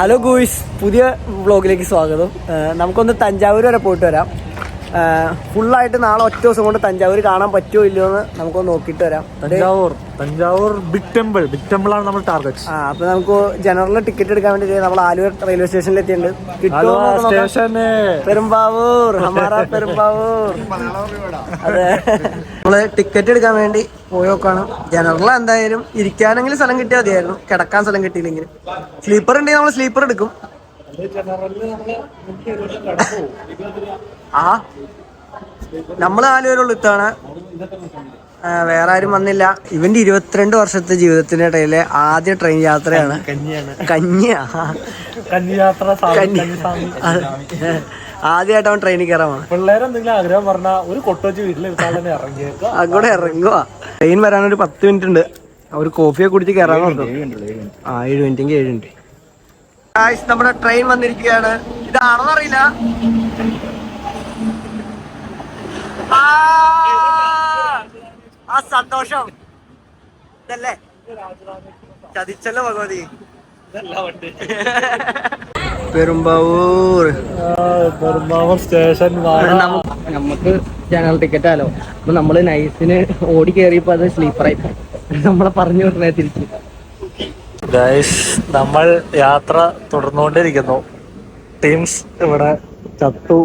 Hello guys പുതിയ വ്ളോഗിലേക്ക് സ്വാഗതം. നമുക്കൊന്ന് തഞ്ചാവൂർ വരെ പോയിട്ട് വരാം. ഫുള്ളായിട്ട് നാളെ ഒറ്റ ദിവസം കൊണ്ട് തഞ്ചാവൂർ കാണാൻ പറ്റുമോ ഇല്ലയോ എന്ന് നമുക്കൊന്ന് നോക്കിയിട്ട് വരാം. Thanjavur Thanjavur big temple big temple ആണ് നമ്മൾ ടാർഗറ്റ് ആ അപ്പൊ നമുക്ക് ജനറൽ ടിക്കറ്റ് എടുക്കാൻ വേണ്ടി നമ്മൾ ആലുവ റെയിൽവേ സ്റ്റേഷനിൽ എത്തിയിട്ടുണ്ട്. കിട്ടുമോ. പെരുമ്പാവൂർ ഹമാറ പെരുമ്പാവൂർ. അതെ. നമ്മൾ ടിക്കറ്റ് എടുക്കാൻ വേണ്ടി പോയി നോക്കാണ് ജനറൽ എന്തായാലും ഇരിക്കാനെങ്കിലും സ്ഥലം കിട്ടിയാൽ മതിയായിരുന്നു. കിടക്കാൻ സ്ഥലം കിട്ടിയില്ലെങ്കിൽ. സ്ലീപ്പർ ഉണ്ടെങ്കിൽ നമ്മൾ സ്ലീപ്പർ എടുക്കും. ആ. നമ്മൾ നാലുപേരുള്ളൂ ഇത്തവണ. വേറെ ആരും വന്നില്ല. ഇവന്റെ ഇരുപത്തിരണ്ട് വർഷത്തെ ജീവിതത്തിന്റെ ഇടയിലെ ആദ്യ ട്രെയിൻ യാത്രയാണ്. കഞ്ഞിയാണ് കഞ്ഞിയാ കഞ്ഞിയാത്ര കഞ്ഞി ആദ്യമായിട്ട് അവൻ ട്രെയിനിൽ കയറാൻ പോണെ. പിള്ളേരെന്തെങ്കിലും ആഗ്രഹം പറഞ്ഞാൽ ഒരു കൊട്ടുവച്ച് വീട്ടിലിരുത്താൻ തന്നെ ഇറങ്ങിയേക്കാം അങ്ങോട്ട് ഇറങ്ങുക. ട്രെയിൻ വരാൻ ഒരു പത്ത് മിനിറ്റ് ഉണ്ട്. ഒരു കോഫിയൊക്കെ കുടിച്ച് കയറാൻ ആ ഏഴ് മിനിറ്റെങ്കിൽ ഏഴ് മിനിറ്റ് നമ്മുടെ ട്രെയിൻ വന്നിരിക്കുകയാണ്. ഇതാണോ അറിയില്ല ആ, ആ സന്തോഷം. ഇതല്ലേ? ചതിച്ചല്ലോ ഭഗവതി. പെരുമ്പാവൂർ. പെരുമ്പാവൂർ സ്റ്റേഷൻ നമുക്ക് ജനറൽ ടിക്കറ്റ് ആലോ. അപ്പൊ നമ്മൾ നൈസിന് ഓടി കയറിയപ്പോ അത് സ്ലീപ്പറായി നമ്മളെ പറഞ്ഞു വിടണേ തിരിച്ച്. ഗൈസ് നമ്മൾ യാത്ര തുടർന്നുകൊണ്ടിരിക്കുന്നു. ടീംസ് ഇവിടെ ചത്തു.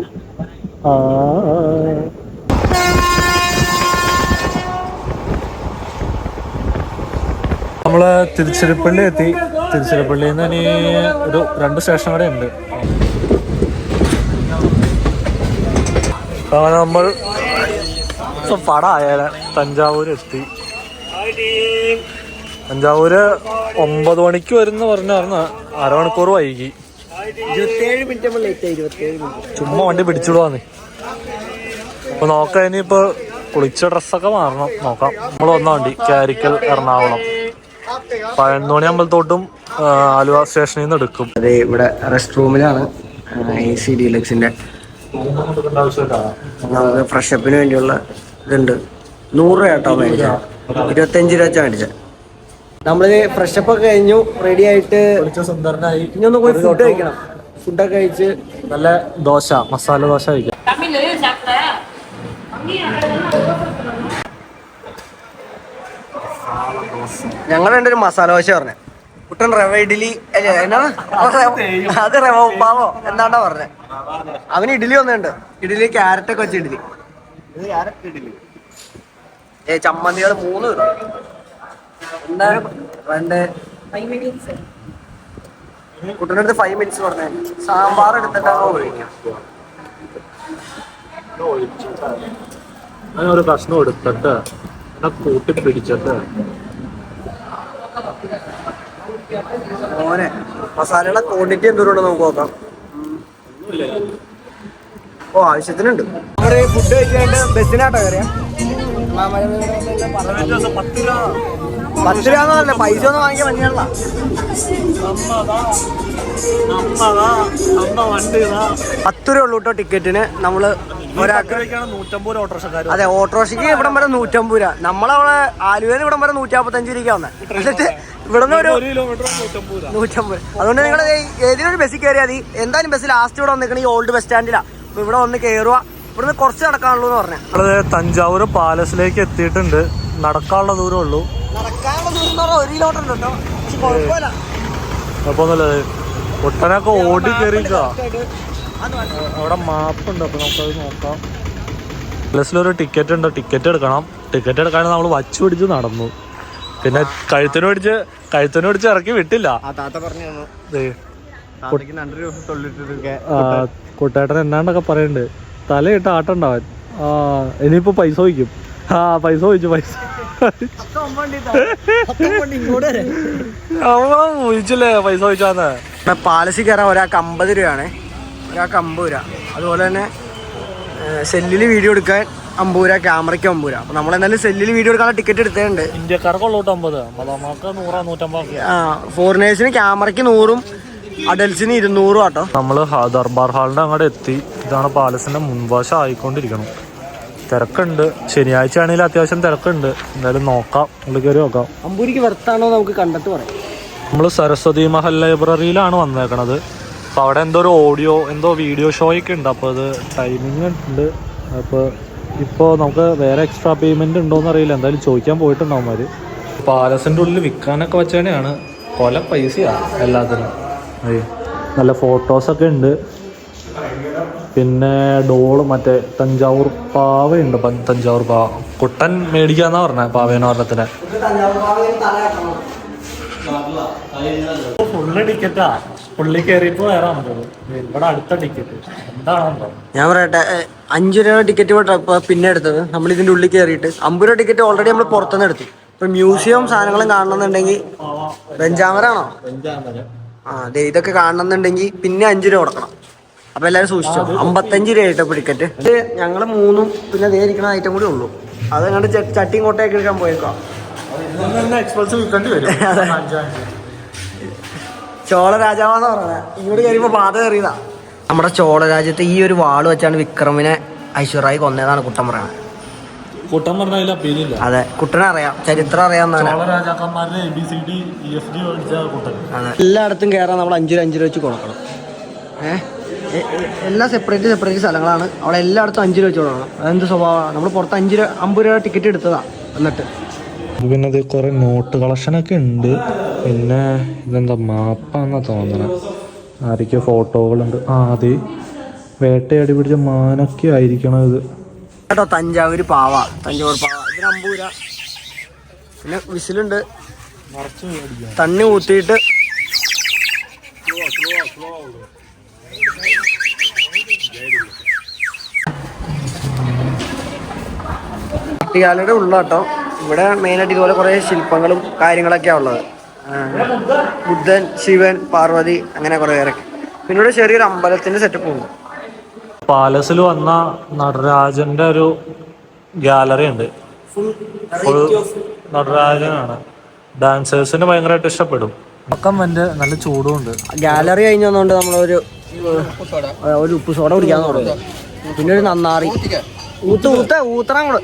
നമ്മൾ തിരുച്ചിരപ്പള്ളി എത്തി. തിരുച്ചിറപ്പള്ളിയിൽ നിന്ന് ഇനി ഒരു രണ്ട് സ്റ്റേഷൻ വരെ ഉണ്ട്. അങ്ങനെ നമ്മൾ പടായാല തഞ്ചാവൂർ എത്തി. തഞ്ചാവൂര് ഒമ്പത് മണിക്ക് വരുന്ന പറഞ്ഞാർന്ന് അരമണിക്കൂർ വൈകി. ചുമ്മാ വണ്ടി പിടിച്ചിടുവാന്ന് അപ്പൊ നോക്കാം ഇനിയിപ്പോ കുളിച്ച ഡ്രസ്സൊക്കെ മാറണം നോക്കാം. നമ്മൾ വന്ന വണ്ടി കാരിക്കൽ എറണാകുളം. പഴന്തോണി അമ്പലത്തോട്ടും ആലുവ സ്റ്റേഷനിൽ നിന്ന് എടുക്കും. അതെ ഇവിടെ റെസ്റ്റ് റൂമിലാണ് എ സി ഡീലക്സിന്റെ ഫ്രഷപ്പിന് വേണ്ടിയുള്ള ഇതുണ്ട്. നൂറ് രൂപ കേട്ടോ മേടിച്ചത് ഇരുപത്തഞ്ച് രൂപ വെച്ചാ മേടിച്ചത് നമ്മൾ ഫ്രഷപ്പ് ഒക്കെ കഴിഞ്ഞു റെഡി ആയിട്ട് ഇനി ഒന്ന് പോയി ഫുഡ് കഴിക്കണം. ഫുഡൊക്കെ കഴിച്ച് നല്ല ദോശ മസാല ദോശ കഴിക്കാം. ഞങ്ങൾ രണ്ടൊരു മസാല ദോശ പറഞ്ഞേ. കുട്ടൻ റവ ഇഡ്ഡലി അത് റവ ഉപ്പാവോ? എന്താണ്ടാ പറഞ്ഞേ? അവന് ഇഡ്ഡലി ഒന്നുണ്ട് ഇഡ്ഡലി ക്യാരറ്റ് ഒക്കെ വെച്ച് ഇഡ്ഡലി. ഏ ചമ്മന്തികൾ മൂന്ന് കുട്ടന്റെ അടുത്ത് ഫൈവ് മിനിറ്റ്സ് പറഞ്ഞേ. സാമ്പാർ എടുത്തിട്ടാണോ ഒഴിക്കാം. ഒരു കഷ്ണം എടുത്തിട്ട് കൂട്ടി പിടിച്ചിട്ട് മോനെ മസാലയുടെ ക്വാണ്ടിറ്റി എന്തോരം നമുക്ക് നോക്കാം. ഓ ആവശ്യത്തിനുണ്ട്. നമ്മുടെ ഫുഡ് കഴിക്കാണ്ട് ബസ്സിനാട്ടോ കയറിയ പത്ത് രൂപ പറഞ്ഞ പൈസ ഒന്നും വാങ്ങിക്കാൻ പത്ത് രൂപ ഉള്ളൂ കേട്ടോ ടിക്കറ്റിന്. നമ്മൾ ഒരാൾക്ക് നൂറ്റമ്പത് ഓട്ടോറിക്ഷക്കാർ അതെ ഓട്ടോറിക്ഷയ്ക്ക് ഇവിടം വരെ നൂറ്റമ്പത് രൂപ. നമ്മളവിടെ ആലുവേന്ന് ഇവിടം വരെ നൂറ്റമ്പത്തഞ്ച് രൂപ വന്നെ. എന്നിട്ട് ഇവിടുന്ന് ഒരു നൂറ്റമ്പത് അതുകൊണ്ട് നിങ്ങൾ ഏതെങ്കിലും ഒരു ബസ്സിൽ കയറിയാൽ മതി. എന്തായാലും ബസ് ലാസ്റ്റ് ഇവിടെ വന്നിരിക്കണ ഈ ഓൾഡ് ബസ് സ്റ്റാൻഡിലാ അപ്പൊ ഇവിടെ വന്ന് കയറുക ഇവിടുന്ന് കുറച്ച് നടക്കാനുള്ളൂ എന്ന് പറഞ്ഞു. നമ്മൾ തഞ്ചാവൂർ പാലസിലേക്ക് എത്തിയിട്ടുണ്ട്. നടക്കാനുള്ള ദൂരം ഉള്ളൂ. നടക്കാനുള്ള ദൂരം എന്ന് പറഞ്ഞാൽ ഒരു കിലോമീറ്റർ ഉണ്ടോ അപ്പൊ പക്ഷെ കുഴപ്പമില്ല. അപ്പൊന്നല്ലേ ഒട്ടനൊക്കെ ഓടി കയറിക്ക അവിടെ മാപ്പ് ഉണ്ട് അപ്പൊ നമുക്കത് നോക്കാം. പ്ലസ്സിലൊരു ടിക്കറ്റ് ഉണ്ട് ടിക്കറ്റ് എടുക്കണം. ടിക്കറ്റ് എടുക്കാൻ നമ്മൾ വച്ചു പിടിച്ച് നടന്നു. പിന്നെ കഴുത്തിന് പിടിച്ച് കഴുത്തിന് പിടിച്ച് ഇറക്കി വിട്ടില്ല. കുട്ടേട്ടൻ എന്നാണ്ടൊക്കെ പറയുന്നുണ്ട് തലയിട്ട് ആട്ടുണ്ടാവൻ ആ ഇനിയിപ്പോ പൈസ ചോദിക്കും. ആ പൈസ ചോദിച്ചു പൈസ അമ്മ വിളിച്ചില്ലേ പൈസ ചോദിച്ചാന്ന്? പാലസി കയറാൻ ഒരാൾക്ക് അമ്പത് രൂപയാണ്. ഒരാൾക്ക് അമ്പൂര അതുപോലെ തന്നെ സെല്ലിൽ വീഡിയോ എടുക്കാൻ അമ്പൂര ക്യാമറയ്ക്ക് അമ്പൂര അപ്പൊ നമ്മൾ എന്നാലും സെല്ലിൽ വീഡിയോ എടുക്കാനുള്ള ടിക്കറ്റ് എടുത്തിട്ടുണ്ട്. ഇന്ത്യക്കാർക്ക് ഉള്ളൂട്ട് അമ്പത്. നമുക്ക് നൂറാ നൂറ്റമ്പത് ഫോറിനേഴ്സിന് ക്യാമറയ്ക്ക് നൂറും അഡൽസിന് ഇരുന്നൂറും ആട്ടോ. നമ്മൾ ദർബാർ ഹാളിന്റെ അങ്ങോട്ട് എത്തി. ഇതാണ് പാലസിന്റെ മുൻവശം ആയിക്കൊണ്ടിരിക്കണം. തിരക്കുണ്ട്. ശനിയാഴ്ച ആണെങ്കിൽ അത്യാവശ്യം തിരക്കുണ്ട്. എന്തായാലും നോക്കാം. ഉള്ളിൽ കയറി നോക്കാം. അമ്പൂരിക്ക് വെറുത്താണോ നമുക്ക് കണ്ടിട്ട് പറയാം. നമ്മൾ സരസ്വതി മഹൽ ലൈബ്രറിയിലാണ് വന്നേക്കണത്. അപ്പോൾ അവിടെ എന്തോ ഒരു ഓഡിയോ എന്തോ വീഡിയോ ഷോയൊക്കെ ഉണ്ട്. അപ്പോൾ അത് ടൈമിംഗ് ഉണ്ട് അപ്പോൾ ഇപ്പോൾ നമുക്ക് വേറെ എക്സ്ട്രാ പേയ്മെന്റ് ഉണ്ടോന്ന് അറിയില്ല. എന്തായാലും ചോദിക്കാൻ പോയിട്ടുണ്ടാവും അവർ പാലസിന്റെ ഉള്ളിൽ വിൽക്കാനൊക്കെ വെച്ചേനെയാണ് കൊല പൈസയാണ് എല്ലാത്തിനും. നല്ല നല്ല ഫോട്ടോസൊക്കെ ഉണ്ട്. പിന്നെ ഡോൾ മറ്റേ തഞ്ചാവൂർ പാവയുണ്ട്. തഞ്ചാവൂർ പാവ. കുട്ടൻ മേടിക്കാന്നാ പറഞ്ഞ പാവേന്ന് പറഞ്ഞത്തിന് ഫുള്ള് ടിക്കറ്റാ പുള്ളി കയറിയപ്പോ വേറെ ഇവിടെ അടുത്ത ടിക്കറ്റ് എന്താണോ ഞാൻ പറയട്ടെ അഞ്ചു രൂപ ടിക്കറ്റ് ഇപ്പൊ പിന്നെ എടുത്തത്. നമ്മൾ ഇതിന്റെ ഉള്ളിൽ കയറിയിട്ട് അമ്പത് രൂപ ടിക്കറ്റ് ഓൾറെഡി നമ്മൾ പുറത്തുനിന്ന് എടുത്തു. ഇപ്പൊ മ്യൂസിയം സാധനങ്ങളും കാണണമെന്നുണ്ടെങ്കിൽ ബെഞ്ചാമരാണോ? ആ ദേ ഇതൊക്കെ കാണണമെന്നുണ്ടെങ്കിൽ പിന്നെ അഞ്ചു രൂപ കൊടുക്കണം. അപ്പൊ എല്ലാരും സൂക്ഷിച്ചോ. അമ്പത്തഞ്ച് രൂപ ആയിട്ടോ ടിക്കറ്റ് ഇത് ഞങ്ങൾ മൂന്നും പിന്നെ അതേ ഇരിക്കുന്ന ഐറ്റം കൂടി ഉള്ളൂ. അത് കണ്ട് ചട്ടിയും കോട്ടയൊക്കെ എടുക്കാൻ പോയേക്കാം. എക്സ്പ്രസ് വിൽക്കേണ്ടി വരും. ചോള രാജാവാന്ന് പറഞ്ഞത് ഇങ്ങോട്ട് കയറിയപ്പോ പാത കയറിയതാ നമ്മുടെ ചോള രാജ്യത്ത് ഈ ഒരു വാൾ വെച്ചാണ് വിക്രമിനെ ഐശ്വര്യായി കൊന്നതാണ് കുട്ടൻ പറയണത്. കൂട്ടം പറഞ്ഞതിൽ അപ്പീലില്ല അതെ കുട്ടനെ അറിയാം ചരിത്രം അറിയാവുന്നതാണ്. കൂട്ടൻ. അതെ. എല്ലായിടത്തും കേറാൻ നമ്മൾ അഞ്ചു രൂപ അഞ്ചു രൂപ വെച്ച് കൊടുക്കണം ഏഹ് എല്ലാം സെപ്പറേറ്റ് സെപ്പറേറ്റ് സ്ഥലങ്ങളാണ്. അവിടെ എല്ലായിടത്തും അഞ്ചു രൂപ വെച്ച് കൊടുക്കണം. അതെന്ത് സ്വഭാവമാണ്? നമ്മൾ പുറത്ത് അഞ്ച് രൂപ അമ്പത് രൂപ ടിക്കറ്റ് എടുത്തതാ എന്നിട്ട്. പിന്നെ കുറെ നോട്ട് കളക്ഷനൊക്കെ ഉണ്ട്. പിന്നെ ഇതെന്താ മാപ്പാന്നാ തോന്നണത് ആരൊക്കെ ഫോട്ടോകളുണ്ട്. ആ അതെ വേട്ടയാടി പിടിച്ച മാനൊക്കെ ആയിരിക്കണം ഇത് കേട്ടോ തഞ്ചാവൂര് പാവ. തഞ്ചാവൂർ പാവ. ഇതിന് അമ്പൂര. പിന്നെ വിസിലുണ്ട്. തണ്ണി ഊത്തിയിട്ട്. കുട്ടികാലയുടെ ഉള്ളാട്ടോ. ഇവിടെ മെയിനായിട്ട് ഇതുപോലെ കുറേ ശില്പങ്ങളും കാര്യങ്ങളൊക്കെയാണ് ഉള്ളത്. ബുദ്ധൻ ശിവൻ പാർവതി അങ്ങനെ കുറേ പേരൊക്കെ. പിന്നെ ഇവിടെ ചെറിയൊരു അമ്പലത്തിന്റെ സെറ്റപ്പ് ഉണ്ട്. പാലസിൽ വന്ന നടരാജന്റെ ഒരു ഗാലറി ഉണ്ട്. ഫുൾ നടരാജനാണ്. ഡാൻസേഴ്സിന് ഭയങ്കരമായിട്ട് ഇഷ്ടപ്പെടും. പക്കം വന്റെ നല്ല ചൂടും ഉണ്ട്. ഗാലറി കഴിഞ്ഞ് വന്നോണ്ട് നമ്മളൊരു ഒരു ഉപ്പ് സോഡ കുടിക്കാൻ തുടങ്ങി. പിന്നെ ഒരു നന്നാറി. ഊത്ത് ഊത്ത ഊത്തണം കൂടെ.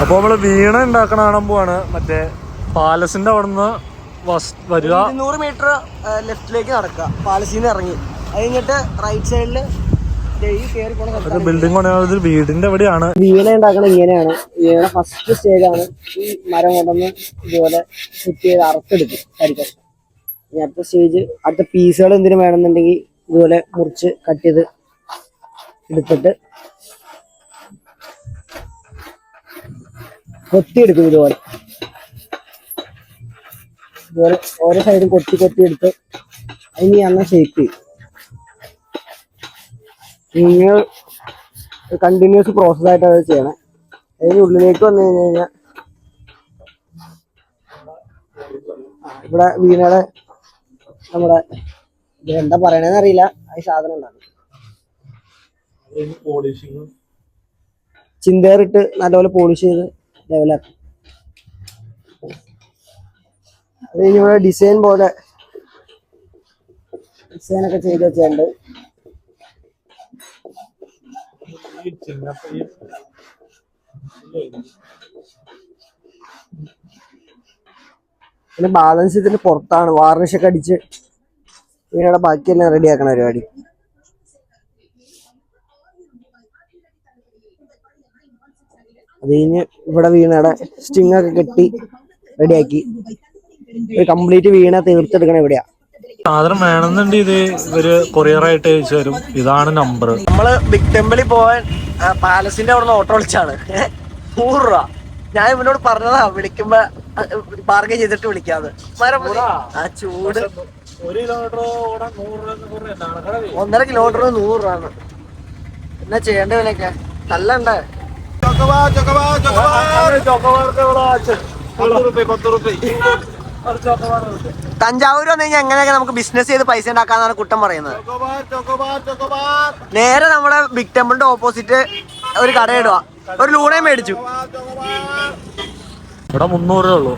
അപ്പൊ നമ്മൾ വീണ ഉണ്ടാക്കണ കാണാൻ പോവാണ്. മറ്റേ പാലസിന്റെ അവിടുന്ന് വരിക. ഇരുന്നൂറ് മീറ്റർ ലെഫ്റ്റിലേക്ക് നടക്കുക. പാലസിന്ന് ഇറങ്ങി. അത് കഴിഞ്ഞിട്ട് റൈറ്റ് സൈഡിൽ ബിൽഡിംഗ് വീടിന്റെ എവിടെയാണ് വീണ ഉണ്ടാക്കണത് ഇങ്ങനെയാണ്. വീണ ഫസ്റ്റ് ആണ്. ഈ മരം കൊണ്ടുവന്ന് ഇതുപോലെ സെറ്റ് ചെയ്ത് അറുത്തെടുക്കും കരിക്കും ഇനി അടുത്ത സ്റ്റേജ് അടുത്ത പീസുകൾ എന്തിനും വേണമെന്നുണ്ടെങ്കിൽ ഇതുപോലെ മുറിച്ച് കട്ട് ചെയ്ത് എടുത്തിട്ട് കൊത്തിയെടുക്കും ഇതുപോലെ. ഇതുപോലെ ഓരോ സൈഡും കൊത്തി കൊത്തി എടുത്ത് അതിന് അന്ന ഷേപ്പ് ചെയ്യും. നിങ്ങൾ കണ്ടിന്യൂസ് പ്രോസസ് ആയിട്ട് അത് ചെയ്യണം. അതിന് ഉള്ളിലേക്ക് വന്നു കഴിഞ്ഞു കഴിഞ്ഞാൽ ഇവിടെ വീണയുടെ നമ്മുടെ എന്താ പറയണേന്ന് അറിയില്ല. അത് സാധനം ഉണ്ടാകും. ചിന്തേറിട്ട് നല്ലപോലെ പോളിഷ് ചെയ്ത് ലെവലാക്കും അത് കഴിഞ്ഞ് ഇവിടെ ഡിസൈൻ പോലെ ഡിസൈൻ ഒക്കെ ചെയ്ത് വെച്ചിട്ടുണ്ട്. പിന്നെ ബാലൻസ് ഇതിന്റെ പുറത്താണ്. വാർണിഷ് ഒക്കെ അടിച്ച് വീണയുടെ ബാക്കിയെല്ലാം റെഡി ആക്കണ പരിപാടി. അത് കഴിഞ്ഞ് ഇവിടെ വീണയുടെ സ്റ്റിങ് ഒക്കെ കെട്ടി റെഡിയാക്കി ഒരു കംപ്ലീറ്റ് വീണ തീർത്തെടുക്കണ ഇവിടെയാ സാധനം വേണമെന്നുണ്ട് ഇത് ഒരു കൊറിയർ ആയിട്ട് അയച്ചു തരും. ഇതാണ് നമ്പർ നമ്മൾ ബിഗ് ടെമ്പിളിൽ പോവാൻ പാലസിന്റെ അവിടെ നിന്ന് ഓട്ടോ വിളിച്ചാണ്. നൂറ് രൂപ. ഞാൻ ഇവനോട് പറഞ്ഞതാ വിളിക്കുമ്പോ ബാർഗൻ ചെയ്തിട്ട് വിളിക്കാതെ ആ ചൂട്. ഒന്നര കിലോമീറ്റർ നൂറ് രൂപ എന്നാ ചെയ്യേണ്ടവനൊക്കെ പത്ത് ഉണ്ട് തഞ്ചാവൂർ വന്നു കഴിഞ്ഞാൽ എങ്ങനെയൊക്കെ നമുക്ക് ബിസിനസ് ചെയ്ത് പൈസ ഉണ്ടാക്കാന്നാണ് കുട്ടം പറയുന്നത്. നേരെ നമ്മുടെ ബിഗ് ടെമ്പിളിന്റെ ഓപ്പോസിറ്റ് ഒരു കട ഇടുക. ഒരു ലൂണയും മേടിച്ചു. ഇവിടെ മുന്നൂറ് ഉള്ളൂ.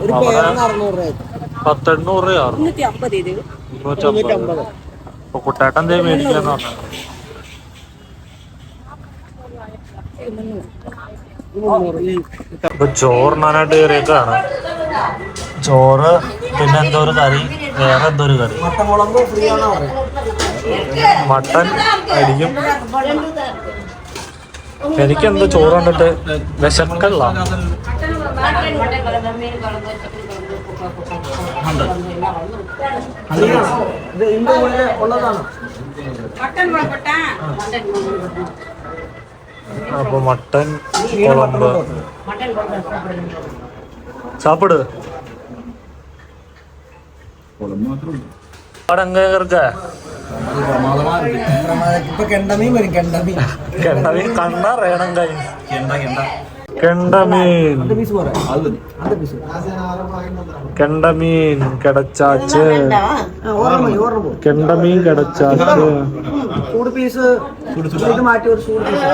പത്തെണ്ണൂറ് രൂപ കുട്ടേട്ടൻ എന്തേ മേടിക്കാന്ന് പറഞ്ഞു. ചോറിനാനായിട്ട് കയറിയേക്കാണ് ചോറ് പിന്നെ എന്തോ ഒരു കറി വേറെ എന്തോ ഒരു കറി. മട്ടൻ അരിയും. എനിക്കെന്തോ ചോറ് കണ്ടിട്ട് വിശക്കല്ല. അപ്പൊ മട്ടൻ കുളമ്പ്. സാപ്പിട്. കെണ്ടമീൻ കിടച്ചാച്ച്. കെണ്ടമീൻ കിടച്ചാച്ച്. പീസ് മാറ്റി ഒരു പീസ്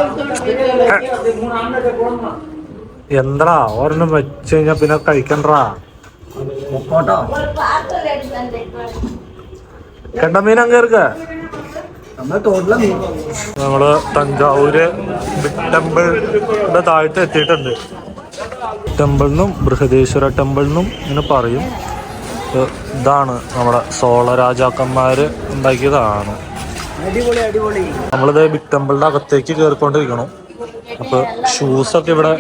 എന്താ? ഒരെണ്ണം വെച്ച് കഴിഞ്ഞാ പിന്നെ കഴിക്കണ്ടാ? കണ്ടമീൻ അങ്ങ് കയറുക. നമ്മൾ തഞ്ചാവൂര് ടെമ്പിളിന്റെ താഴത്ത് എത്തിയിട്ടുണ്ട്. ടെമ്പിളിനും ബൃഹദേശ്വര ടെമ്പിളിനും ഇങ്ങനെ പറയും. ഇതാണ് നമ്മുടെ സോള രാജാക്കന്മാര് ഉണ്ടാക്കിയതാണ്. നമ്മളിത് ബിഗ് ടെമ്പിളിന്റെ അകത്തേക്ക് കേറിക്കൊണ്ടിരിക്കണം. അപ്പൊ ഷൂസൊക്കെ ഇവിടെ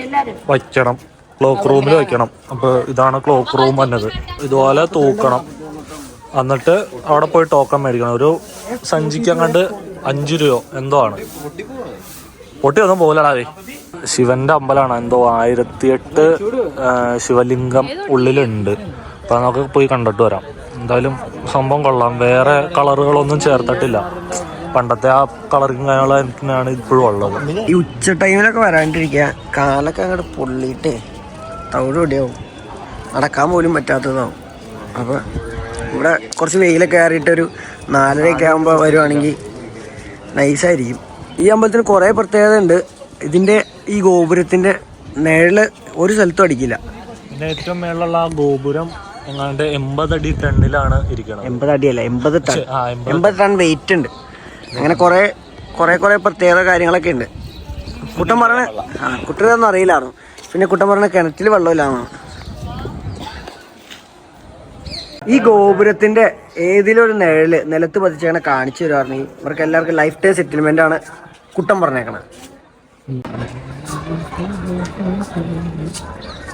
വയ്ക്കണം. ക്ലോക്ക് റൂമിൽ വയ്ക്കണം. അപ്പൊ ഇതാണ് ക്ലോക്ക് റൂം വന്നത്. ഇതുപോലെ തൂക്കണം. എന്നിട്ട് അവിടെ പോയി ടോക്കൺ മേടിക്കണം. ഒരു സഞ്ചിക്ക് അങ്ങാണ്ട് അഞ്ചു രൂപയോ എന്തോ ആണ്. പൊട്ടി പൊട്ടിയൊന്നും പോലടാവേ ശിവന്റെ അമ്പലമാണ്. എന്തോ ആയിരത്തി എട്ട് ശിവലിംഗം ഉള്ളിലുണ്ട്. അപ്പൊ നമുക്ക് പോയി കണ്ടിട്ട് വരാം. എന്തായാലും സംഭവം കൊള്ളാം. വേറെ കളറുകളൊന്നും ചേർത്തിട്ടില്ല. പണ്ടത്തെ ആ കളറിങ് തന്നെയാണ് ഇപ്പോഴും ഉള്ളത്. ഈ ഉച്ച ടൈമിലൊക്കെ വരാണ്ടിരിക്കുക. കാലൊക്കെ അങ്ങോട്ട് പൊള്ളിയിട്ടേ തവിട് പൊടിയാവും. നടക്കാൻ പോലും പറ്റാത്തതാവും. അപ്പോൾ ഇവിടെ കുറച്ച് വെയിലൊക്കെ കയറിയിട്ടൊരു നാലരയൊക്കെ ആകുമ്പോൾ വരുവാണെങ്കിൽ നൈസായിരിക്കും ഈ അമ്പലത്തിന് കുറേ പ്രത്യേകത ഉണ്ട് ഇതിന്റെ ഈ ഗോപുരത്തിന്റെ നിഴൽ ഒരു സ്ഥലത്തും അടിക്കില്ല. ഏറ്റവും മേളിലുള്ള ആ ഗോപുരം എങ്ങാണ്ട് എൺപത് അടി ടണ്ണിലാണ് ഇരിക്കുന്നത് എൺപത് അടിയല്ല എൺപത് ടൺ. എൺപത് ടൺ വെയിറ്റ് ഉണ്ട്. അങ്ങനെ കുറേ കുറേ കുറേ പ്രത്യേക കാര്യങ്ങളൊക്കെ ഉണ്ട്. കുട്ടൻ പറഞ്ഞ ആ കുട്ടനൊന്നും അറിയില്ലായിരുന്നു. പിന്നെ കുട്ടൻ പറഞ്ഞ കിണറ്റിൽ വെള്ളമില്ലാന്ന് ഈ ഗോപുരത്തിന്റെ ഏതിലൊരു നിഴൽ നിലത്ത് പതിച്ചങ്ങനെ കാണിച്ചു തരുവാണെങ്കിൽ ഇവർക്ക് എല്ലാവർക്കും ലൈഫ് ടൈം സെറ്റിൽമെന്റ് ആണ് കുട്ടം പറഞ്ഞേക്കണത്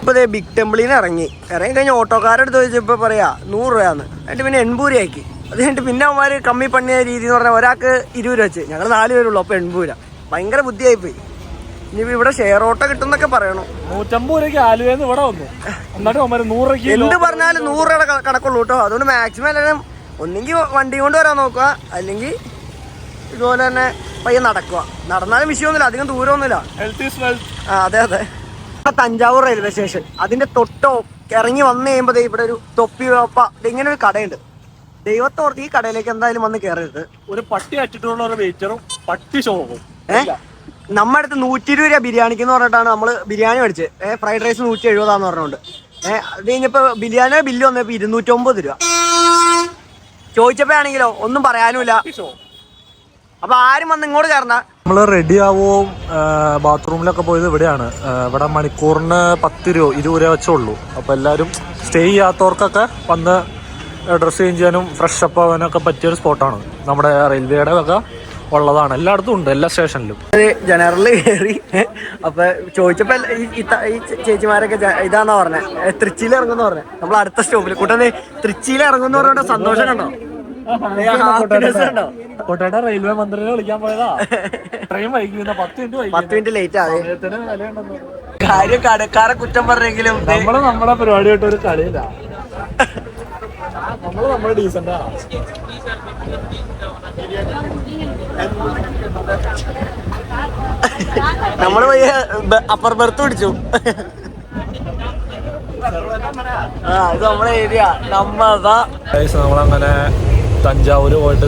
ഇപ്പൊ ബിഗ് ടെമ്പിളിൽ നിന്ന് ഇറങ്ങി. ഇറങ്ങി കഴിഞ്ഞ ഓട്ടോക്കാരെടുത്ത് ചോദിച്ചപ്പോ പറയാ നൂറ് രൂപയാന്ന്. എന്നിട്ട് പിന്നെ എൺപത് രൂപയാക്കി. അത് കഴിഞ്ഞിട്ട് പിന്നെ അവന്മാര് കമ്മി പണിയ രീതി എന്ന് പറഞ്ഞാൽ ഒരാൾക്ക് ഇരുപത് രൂപ വെച്ച്. ഞങ്ങൾ നാല് പേരുള്ളൂ അപ്പൊ എൺപത് രൂപ. ഭയങ്കര ബുദ്ധിയായി പോയി ഇനിയിപ്പോ ഇവിടെ ഷെയർ ഓട്ടോ കിട്ടുന്നൊക്കെ പറയണു. നൂറ്റമ്പത് രൂപയ്ക്ക് ആലുവേന്ന് ഇവിടെ വന്നു. എന്നിട്ട് നൂറ് രൂപയ്ക്ക് എന്ത് പറഞ്ഞാലും നൂറ് രൂപയുടെ ക- കണക്കുള്ളൂ കേട്ടോ. അതുകൊണ്ട് മാക്സിമം എല്ലാവരും ഒന്നെങ്കിൽ വണ്ടി കൊണ്ട് വരാൻ നോക്കുക. അല്ലെങ്കിൽ ഇതുപോലെ തന്നെ പയ്യെ നടക്കുക. നടന്നാലും വിഷയമൊന്നുമില്ല. അധികം ദൂരമൊന്നുമില്ല. ആ അതെ അതെ. തഞ്ചാവൂർ റെയിൽവേ സ്റ്റേഷൻ അതിന്റെ തൊട്ടോ ഇറങ്ങി വന്നു കഴിയുമ്പോഴേ ഇവിടെ ഒരു തൊപ്പി വേപ്പ. ഇങ്ങനെ ഒരു കടയുണ്ട്. ദൈവത്തോർത്ത് ഈ കടയിലേക്ക് എന്തായാലും വന്ന് കയറരുത് ഒരു പട്ടി അച്ചിട്ടുള്ള ഒരു വെയിറ്ററും പട്ടി ഷോപ്പും ഏഹ് നമ്മുടെ അടുത്ത് നൂറ്റി ഇരുപത് രൂപ ബിരിയാണിക്ക് എന്ന് പറഞ്ഞിട്ടാണ് നമ്മൾ ബിരിയാണി മേടിച്ചത് ഏഹ് ഫ്രൈഡ് റൈസ് നൂറ്റി എഴുപതാന്ന് പറഞ്ഞുകൊണ്ട് ഏഹ് അത് കഴിഞ്ഞപ്പോ ബിരിയാണിയുടെ ബില്ല് വന്നപ്പോ ഇരുന്നൂറ്റൊമ്പത് രൂപ. ചോദിച്ചപ്പോഴാണെങ്കിലോ ഒന്നും പറയാനുമില്ല. അപ്പൊ ആരും വന്ന് ഇങ്ങോട്ട് കയറണ്ട. നമ്മൾ റെഡി ആവും ബാത്റൂമിലൊക്കെ പോയത് ഇവിടെയാണ്. ഇവിടെ മണിക്കൂറിന് പത്ത് രൂപ ഇരുപത് രൂപ വെച്ചേ ഉള്ളൂ. അപ്പോൾ എല്ലാവരും സ്റ്റേ ചെയ്യാത്തവർക്കൊക്കെ വന്ന് ഡ്രസ്സ് ചേഞ്ച് ചെയ്യാനും ഫ്രഷ് അപ്പ് ആവാനൊക്കെ പറ്റിയൊരു സ്പോട്ടാണ്. നമ്മുടെ റെയിൽവേയുടെ ഒക്കെ ഉള്ളതാണ്. എല്ലായിടത്തും ഉണ്ട് എല്ലാ സ്റ്റേഷനിലും. ജനറലിൽ കയറി അപ്പൊ ചോദിച്ചപ്പോ ഈ- ചേച്ചിമാരൊക്കെ ഇതാന്നാ പറഞ്ഞേ തൃച്ചിയിൽ ഇറങ്ങുന്ന പറഞ്ഞേ. നമ്മൾ അടുത്ത സ്റ്റോപ്പിൽ കൂട്ടനെ തൃച്ചിയിൽ ഇറങ്ങുന്ന പറഞ്ഞ സന്തോഷം കണ്ടോ കോട്ടയുടെ റെയിൽവേ മന്ത്രിനെ വിളിക്കാൻ പോയതാ. ട്രെയിൻ വൈകുന്ന പത്ത് മിനിറ്റ് പത്ത് മിനിറ്റ് ലേറ്റ് വൈകുന്നതിന് കാര്യം കടക്കാരെ കുറ്റം പറഞ്ഞെങ്കിലും നമ്മളെ നമ്മൾ നമ്മുടെ പരിപാടിയായിട്ട് ഒരു കളിയില്ല. നമ്മൾ നമ്മുടെ ഡീസന്റാ നമ്മൾ പോയി അപ്പർ ബർത്ത് പിടിച്ചു. ആ ഇത് നമ്മളെ ഏരിയ നമ്മളതാ. നമ്മളങ്ങനെ തഞ്ചാവൂര് പോയിട്ട്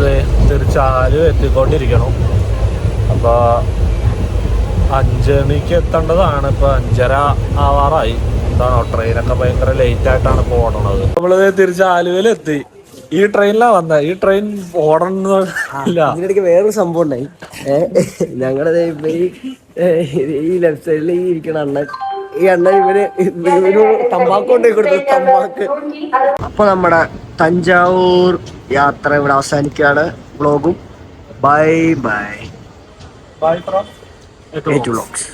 തിരിച്ചാലും തിരിച്ച് എത്തിക്കൊണ്ടിരിക്കണം. അപ്പോൾ അഞ്ചണിക്ക് എത്തേണ്ടതാണ് ഇപ്പോൾ അഞ്ചര ആവാറായി. എന്താണോ ട്രെയിനൊക്കെ ഭയങ്കര ലേറ്റ് ആയിട്ടാണ് പോകണത് നമ്മൾ തിരിച്ച് ആലുവയിൽ എത്തി ഈ ട്രെയിനിലാണ് വന്നത് ഈ ട്രെയിൻ ഓടണമെന്നിടയ്ക്ക് വേറൊരു സംഭവം ഉണ്ടായി. ഞങ്ങളത് ഞങ്ങളുടെ ഇപ്പൊ ഈ ലെഫ്റ്റ് സൈഡിൽ ഈ ഇരിക്കണ അണ്ണൻ. ഈ അണ്ണൻ ഇവർ ഇവന് തമ്പാക്ക് കൊണ്ടുപോയി കൊടുത്തു തമ്പാക്ക്. അപ്പൊ നമ്മുടെ തഞ്ചാവൂർ യാത്ര ഇവിടെ അവസാനിക്കുകയാണ്. വ്ളോഗും. Bye bye. Bye Edulux.